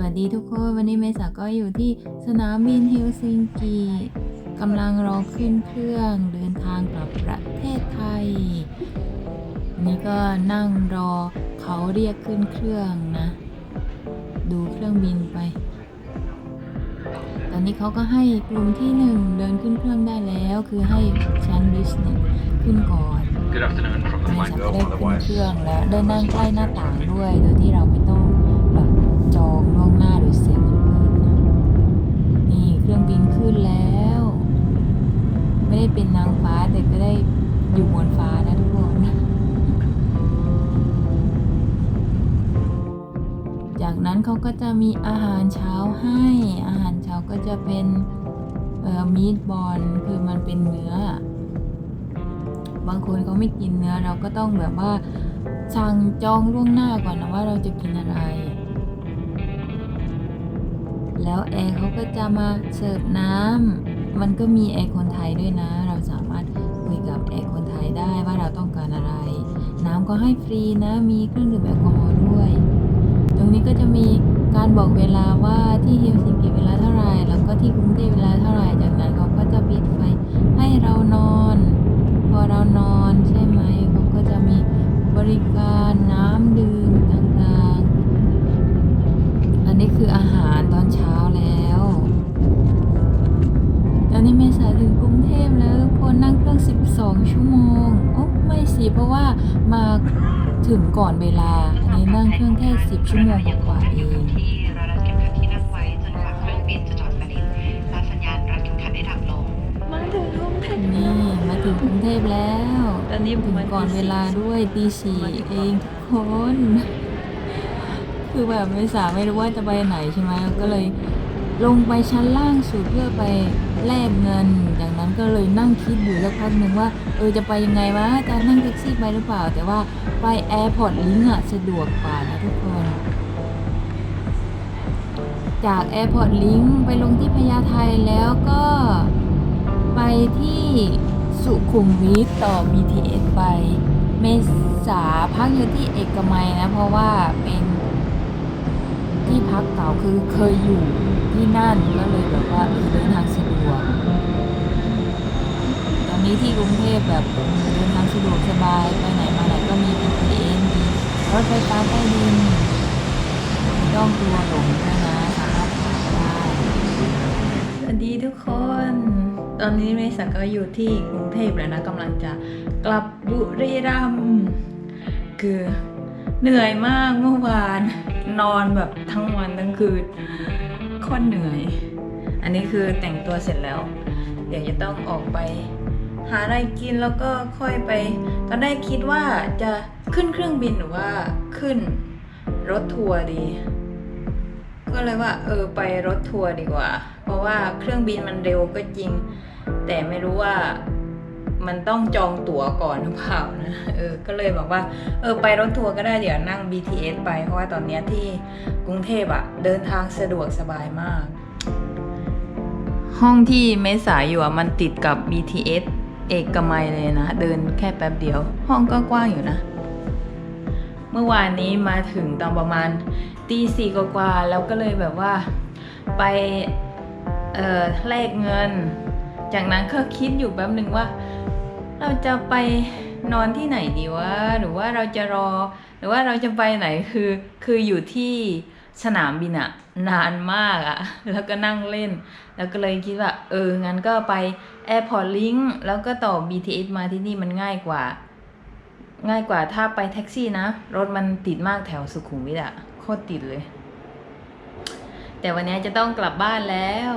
วัสดีทุกคน วันนี้เมษาก็อยู่ที่สนามบินเฮลซิงกิกำลังรอขึ้นเครื่องเดินทางกลับประเทศไทย นี่ก็นั่งรอเขาเรียกขึ้นเครื่องนะ ดูเครื่องบินไป ตอนนี้เขาก็ให้กลุ่มที่หนึ่งเดินขึ้นเครื่องได้แล้วคือให้ชั้นบิสเนสขึ้นก่อน Good afternoon from the ไม่ flight สามารถ girl ได้ on the ขึ้น way. เครื่องแล้วได้นั่งใกล้หน้าต่างด้วยโดยที่เรา ได้เป็นนางฟ้าแต่ก็ได้อยู่บนฟ้านะทุกคนจากนั้นเขาก็จะมีอาหารเช้าให้ อาหารเช้าก็จะเป็นมีดบอลคือมันเป็นเนื้อ บางคนเขาไม่กินเนื้อเราก็ต้องแบบว่าสั่งจองล่วงหน้าก่อนนะว่าเราจะกินอะไร แล้วแอร์เขาก็จะมาเสิร์ฟน้ำมันก็มีแอร์คนไทยด้วย ก็ให้ฟรีนะ มีเครื่องดื่มแอลกอฮอล์ด้วย ตรงนี้ก็จะมีการบอกเวลาว่าที่เฮลซิงกิเวลาเท่าไหร่ แล้วก็ที่กรุงเทพเวลาเท่าไหร่ จากนั้นเขาก็จะปิดไฟให้เรานอน พอเรานอนใช่ไหมเขาก็จะมีบริการน้ำดื่มต่างๆ อันนี้คืออาหารตอนเช้าแล้วตอนนี้เมษาถึงกรุงเทพแล้วทุกคนนั่งเครื่อง 12 ชั่วโมงโอ้ ไม่สิเพราะว่ามาถึงก่อนเวลาอันนี้นั่งเครื่องแค่10ชั่วโมงกว่าเองนี่มาถึงกรุงเทพแล้วตอนนี้ถึงก่อนเวลาด้วยตีสี่เองทุกคน คือแบบไม่สาไม่รู้ว่าจะไปไหนใช่ไหมก็เลย ลงไปชั้นล่างสุดเพื่อไปแลกเงิน จากนั้นก็เลยนั่งคิดอยู่สักพักหนึ่งว่าเออจะไปยังไงวะจะนั่งแท็กซี่ไปหรือเปล่า แต่ว่าไปแอร์พอร์ตลิงก์อะสะดวกกว่านะทุกคนจากแอร์พอร์ตลิงก์ไปลงที่พญาไทแล้วก็ไปที่สุขุมวิทต่อ BTS ไป เมษาพักอยู่ที่เอกมัยนะ เพราะว่าเป็นที่พักเก่าคือเคยอยู่ ที่นั่นก็เลยแบบว่าเดินทางสะดวกตอนนี้ที่กรุงเทพแบบเดินทางสะดวกสบายไปไหนมาไหนก็มี BTS มีรถไฟฟ้าใต้ดินไม่ต้องกลัวหลงด้วยนะสามารถหาได้สวัสดีทุกคน ตอนนี้เมษาก็อยู่ที่กรุงเทพแล้วนะกำลังจะกลับบุรีรัมย์คือเหนื่อยมากเมื่อวานนอนแบบทั้งวันทั้งคืน คนเหนื่อย อันนี้คือแต่งตัวเสร็จแล้ว เดี๋ยวจะต้องออกไป หาอะไรกินแล้วก็ค่อยไป ตอนแรกคิดว่าจะขึ้นเครื่องบินหรือว่าขึ้นรถทัวร์ดี ก็เลยว่าเออไปรถทัวร์ดีกว่า เพราะว่าเครื่องบินมันเร็วก็จริง แต่ไม่รู้ว่า มันต้องจองตั๋วก่อนหรือเปล่านะเออก็เลยบอกว่า เออไปรถทัวร์ก็ได้เดี๋ยวนั่ง BTS ไป เพราะว่าตอนนี้ที่กรุงเทพอะเดินทางสะดวกสบายมาก ห้องที่เมษาอยู่อะมันติดกับ BTS เอกมัยเลยนะ เดินแค่แป๊บเดียว ห้องก็กว้างอยู่นะ เมื่อวานนี้มาถึงตอนประมาณตีสี่กว่าแล้วก็เลยแบบว่าไปเอ่อแลกเงิน จากนั้นก็คิดอยู่แป๊บหนึ่งว่า เราจะไปนอนที่ไหนดีวะหรือว่าเราจะรอ หรือว่าเราจะไปไหนคือคืออยู่ที่สนามบินอะนานมากอะแล้วก็นั่งเล่น แล้วก็เลยคิดว่า เออ งั้นก็ไป Airport Link แล้วก็ต่อ BTS มาที่นี่มันง่ายกว่า ง่ายกว่าถ้าไปแท็กซี่นะ รถมันติดมากแถวสุขุมวิทอะโคตรติดเลย แต่วันนี้จะต้องกลับบ้านแล้ว